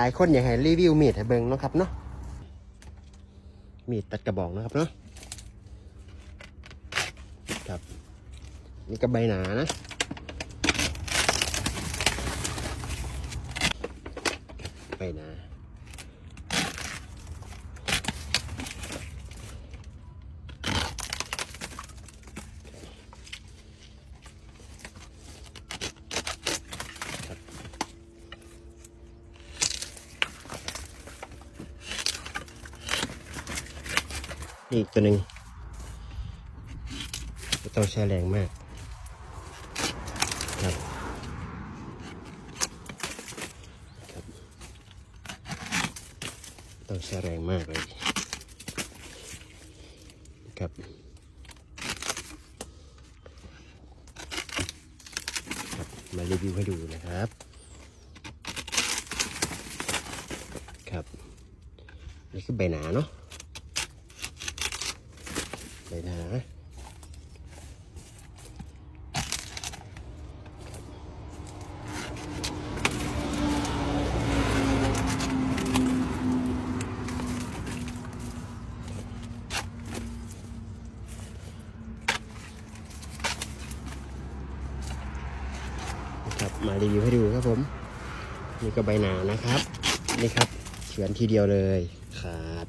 หลายคนอยากให้รีวิวมีดให้เบิ่งเนาะครับเนาะมีดตัดกระบอกนะครับเนาะครับ นี่ก็ใบหนานะใบหนา อีกตัวหนึ่งไม่ต้องใช้แรงมากครับครับต้องใช้แรงมากเลยครับมารีวิวให้ดูนะครับครับนี่คือใบหนาเนาะ ใบหนานะครับมารีวิวให้ดูครับผม นี่ก็ใบหนานะครับ นี่ครับเฉือนทีเดียวเลยขาด